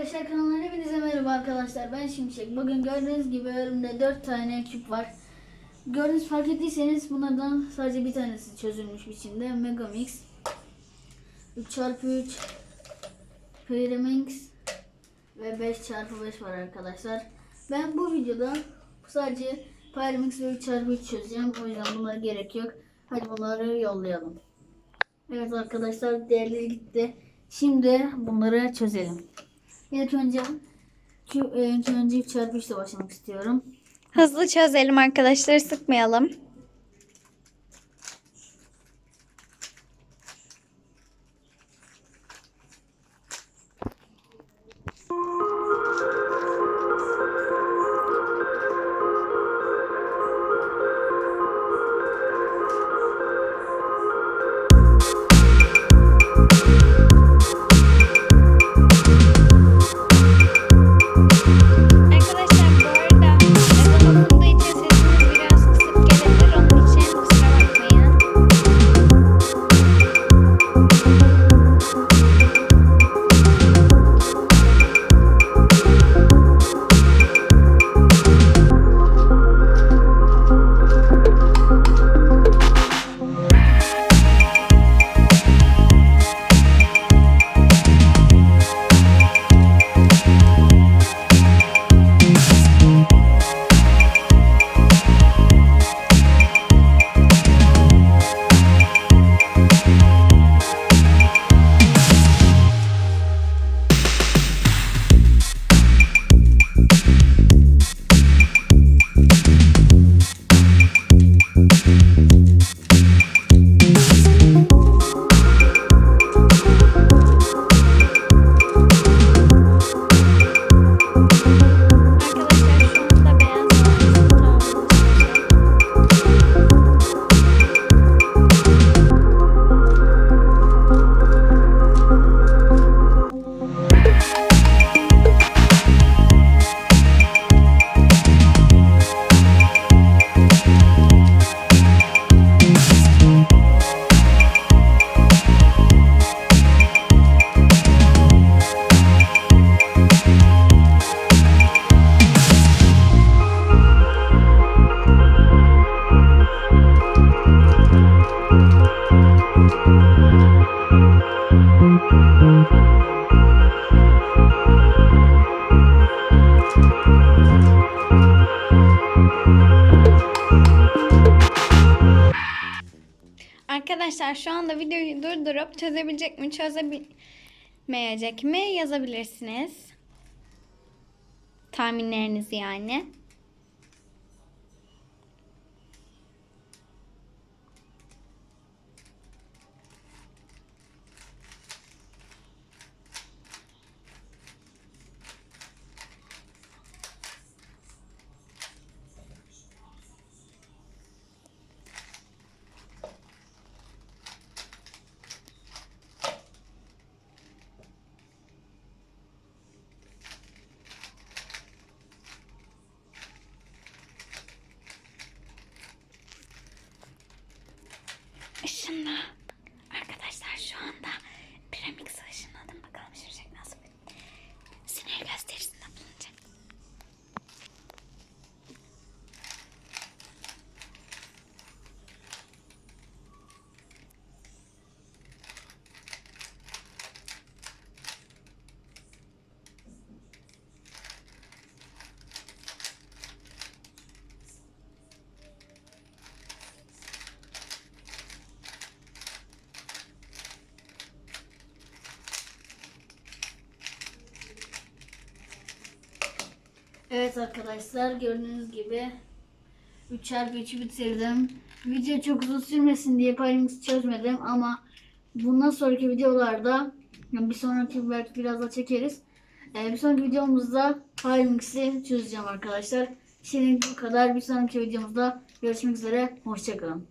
Arkadaşlar kanalına hepinize merhaba arkadaşlar. Ben Şimşek. Bugün gördüğünüz gibi önümde 4 tane küp var. Gördüğünüz fark ettiyseniz bunlardan sadece bir tanesi çözülmüş biçimde. Megamix 3x3 Pyraminx ve 5x5 var arkadaşlar. Ben bu videoda sadece Pyraminx ve 3x3 çözeceğim. O yüzden bunlara gerek yok. Hadi bunları yollayalım. Evet arkadaşlar değerleri gitti. Şimdi bunları çözelim. İlk önce Q- e, ilk önce 3 çarpı 3 ile başlamak istiyorum. Hızlı çözelim arkadaşlar sıkmayalım. Arkadaşlar Arkadaşlar şu anda videoyu durdurup çözebilecek mi çözebilmeyecek mi yazabilirsiniz. Tahminlerinizi yani. Işınla. Arkadaşlar Evet arkadaşlar gördüğünüz gibi 3 çarpı 3'ü bitirdim. Video çok uzun sürmesin diye Pyraminx çözmedim ama bundan sonraki videolarda yani bir sonraki belki biraz da çekeriz. Ee, bir sonraki videomuzda Pyraminx'i çözeceğim arkadaşlar. Şimdi bu kadar. Bir sonraki videomuzda görüşmek üzere. Hoşçakalın.